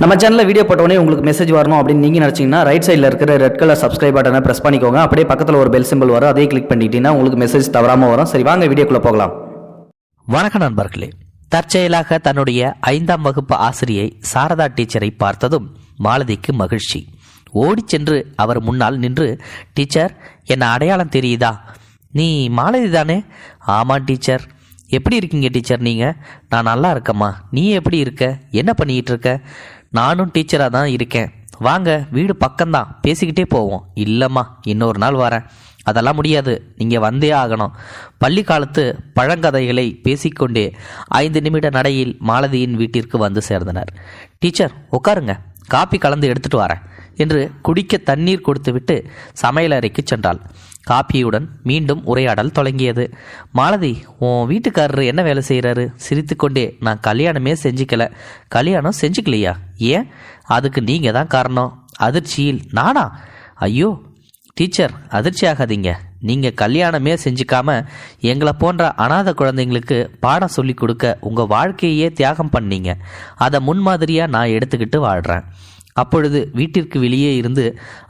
நம்ம சேனலில் வீடியோ போட்டோடனே உங்களுக்கு மெசேஜ் வரணும் அப்படின்னு நீங்கள் நினச்சிங்கன்னா ரைட் சைடில் இருக்கிற ரெட் கலர் சப்ஸ்கிரைப் பட்டனை ப்ரெஸ் பண்ணிக்கோங்க. அப்படியே பக்கத்தில் ஒரு பெல் சிம்பிள் வரும். அதே கிளிக் பண்ணிட்டீங்கன்னா உங்களுக்கு மெசேஜ் தவறாமல் வரும். சரி வாங்க வீடியோக்குள்ளே போகலாம். வணக்கம் நண்பர்களே. தற்செயலாக தன்னுடைய ஐந்தாம் வகுப்பு ஆசிரியை சாரதா டீச்சரை பார்த்ததும் மாலதிக்கு மகிழ்ச்சி. ஓடிச் சென்று அவர் முன்னால் நின்று டீச்சர் என்ன அடையாளம் தெரியுதா? நீ மாலதி தானே? ஆமாம் டீச்சர். எப்படி இருக்கீங்க டீச்சர் நீங்கள் நான் நல்லா இருக்கம்மா. நீ எப்படி இருக்க? என்ன பண்ணிக்கிட்டு இருக்க? நானும் டீச்சராக தான் இருக்கேன். வாங்க வீடு பக்கம்தான். பேசிக்கிட்டே போவோம். இல்லைம்மா இன்னொரு நாள் வரேன். அதெல்லாம் முடியாது. நீங்கள் வந்தே ஆகணும். பள்ளி காலத்து பழங்கதைகளை பேசிக்கொண்டே ஐந்து நிமிட நடையில் மாலதியின் வீட்டிற்கு வந்து சேர்ந்தனர். டீச்சர் உட்காருங்க. காப்பி கலந்து எடுத்துட்டு வரேன் என்று குடிக்க தண்ணீர் கொடுத்துவிட்டு சமையலறைக்கு சென்றாள். காப்பியுடன் மீண்டும் உரையாடல் தொடங்கியது. மாலதி உன் வீட்டுக்காரரு என்ன வேலை செய்கிறாரு சிரித்துக்கொண்டே நான் கல்யாணமே செஞ்சுக்கல. கல்யாணம் செஞ்சுக்கலையா? ஏன்? அதுக்கு நீங்கள் தான் காரணம். அதிர்ச்சியில் நானா? ஐயோ டீச்சர் அதிர்ச்சி ஆகாதீங்க. நீங்கள் கல்யாணமே செஞ்சுக்காம எங்களை போன்ற அனாதை குழந்தைங்களுக்கு பாடம் சொல்லி கொடுக்க உங்கள் வாழ்க்கையே தியாகம் பண்ணீங்க. அதை முன்மாதிரியாக நான் எடுத்துக்கிட்டு வாழ்கிறேன் அப்பொழுது வீட்டிற்கு வெளியே இருந்து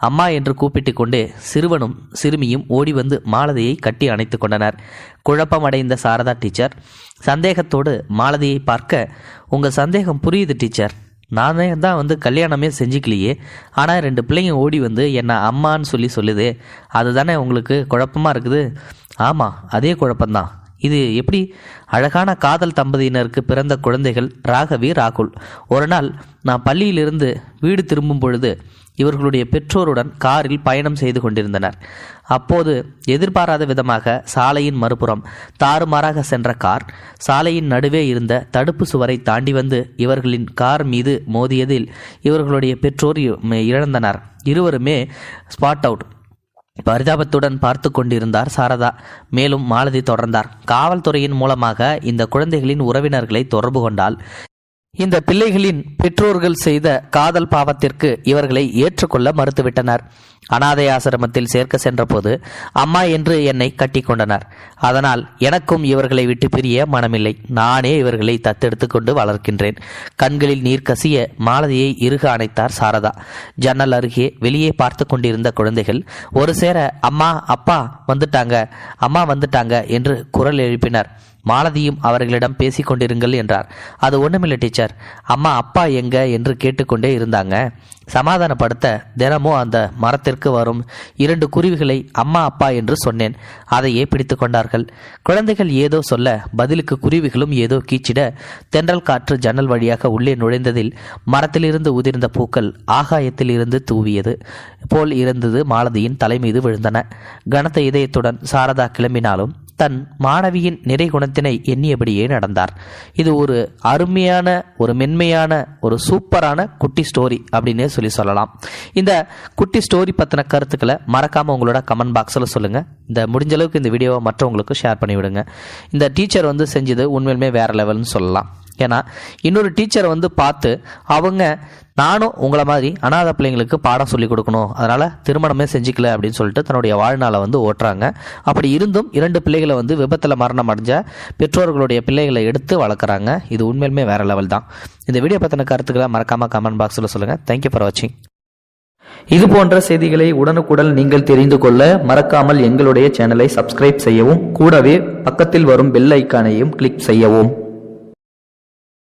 அம்மா என்று கூப்பிட்டு கொண்டே சிறுவனும் சிறுமியும் ஓடி வந்து மாலதியை கட்டி அணைத்து கொண்டனர். குழப்பமடைந்த சாரதா டீச்சர் சந்தேகத்தோடு மாலதியை பார்க்க உங்கள் சந்தேகம் புரியுது டீச்சர். நானே தான் வந்து கல்யாணமே செஞ்சுக்கலையே? ஆனால் ரெண்டு பிள்ளைங்க ஓடி வந்து என்னை அம்மான்னு சொல்லி சொல்லுது. அதுதானே உங்களுக்கு குழப்பமாக இருக்குது? ஆமாம் அதே குழப்பம்தான். இது எப்படி? அழகான காதல் தம்பதியினருக்கு பிறந்த குழந்தைகள் ராகவி ராகுல். ஒரு நாள் நான் பள்ளியிலிருந்து வீடு திரும்பும் பொழுது இவர்களுடைய பெற்றோருடன் காரில் பயணம் செய்து கொண்டிருந்தனர். அப்போது எதிர்பாராத விதமாக சாலையின் மறுபுறம் தாறுமாறாக சென்ற கார் சாலையின் நடுவே இருந்த தடுப்பு சுவரை தாண்டி வந்து இவர்களின் கார் மீது மோதியதில் இவர்களுடைய பெற்றோர் இ- இழந்தனர். இருவருமே ஸ்பாட் அவுட். பரிதாபத்துடன் பார்த்து கொண்டிருந்தார் சாரதா. மேலும் மாலதி தொடர்ந்தார். காவல்துறையின் மூலமாக இந்த குழந்தைகளின் உறவினர்களை தொடர்பு கொண்டால் இந்த பிள்ளைகளின் பெற்றோர்கள் செய்த காதல் பாவத்திற்கு இவர்களை ஏற்றுக்கொள்ள மறுத்துவிட்டனர். அனாதை ஆசிரமத்தில் சேர்க்க சென்றபோது அம்மா என்று என்னை கட்டிக்கொண்டனர் அதனால் எனக்கும் இவர்களை விட்டு பிரிய மனமில்லை. நானே இவர்களை தத்தெடுத்து கொண்டு வளர்க்கின்றேன். கண்களில் நீர் கசிய மாலதியை இறுக அணைத்தார் சாரதா. ஜன்னல் அருகே வெளியே பார்த்து கொண்டிருந்த குழந்தைகள் ஒரு சேர அம்மா அப்பா வந்துட்டாங்க. அம்மா வந்துட்டாங்க என்று குரல் எழுப்பினர். மாலதியும் அவர்களிடம் பேசிக் கொண்டிருங்கள் என்றார். அது ஒன்றுமில்லை டீச்சர். அம்மா அப்பா எங்க? என்று கேட்டுக்கொண்டே இருந்தாங்க. சமாதானப்படுத்த தினமும் அந்த மரத்திற்கு வரும் இரண்டு குருவிகளை அம்மா அப்பா என்று சொன்னேன். அதையே பிடித்து கொண்டார்கள். குழந்தைகள் ஏதோ சொல்ல பதிலுக்கு குருவிகளும் ஏதோ கீச்சிட தென்றல் காற்று ஜன்னல் வழியாக உள்ளே நுழைந்ததில் மரத்திலிருந்து உதிர்ந்த பூக்கள் ஆகாயத்தில் இருந்து தூவியது போல் இருந்தது மாலதியின் தலைமீது விழுந்தன. கனத்த இதயத்துடன் சாரதா கிளம்பினாலும் தன் மாணவியின் நிறை குணத்தினை எண்ணியபடியே நடந்தார். இது ஒரு அருமையான ஒரு மென்மையான ஒரு சூப்பரான குட்டி ஸ்டோரி அப்படின்னே சொல்லி சொல்லலாம். இந்த குட்டி ஸ்டோரி பற்றின கருத்துக்களை மறக்காமல் உங்களோட கமெண்ட் பாக்ஸில் சொல்லுங்கள் இந்த முடிஞ்ச அளவுக்கு இந்த வீடியோவை மற்றவங்களுக்கு ஷேர் பண்ணிவிடுங்க. இந்த டீச்சர் வந்து செஞ்சது உண்மையிலுமே வேறு லெவல்னு சொல்லலாம். ஏன்னா இன்னொரு டீச்சரை வந்து பார்த்து அவங்க நானும் உங்களை மாதிரி அனாதை பிள்ளைங்களுக்கு பாடம் சொல்லி கொடுக்கணும். அதனால் திருமணமே செஞ்சுக்கல அப்படின்னு சொல்லிட்டு தன்னுடைய வாழ்நாளை வந்து ஓட்டுறாங்க. அப்படி இருந்தும் இரண்டு பிள்ளைகளை வந்து விபத்தில் மரணம் அடைஞ்ச பெற்றோர்களுடைய பிள்ளைகளை எடுத்து வளர்க்குறாங்க. இது உண்மையிலுமே வேறு லெவல் தான். இந்த வீடியோ பற்றின கருத்துக்களை மறக்காமல் கமெண்ட் பாக்ஸில் சொல்லுங்கள் தேங்க்யூ ஃபார் வாட்சிங் இது போன்ற செய்திகளை உடனுக்குடன் நீங்கள் தெரிந்து கொள்ள மறக்காமல் எங்களுடைய சேனலை சப்ஸ்கிரைப் செய்யவும் கூடவே பக்கத்தில் வரும் பெல் ஐக்கானையும் கிளிக் செய்யவும்.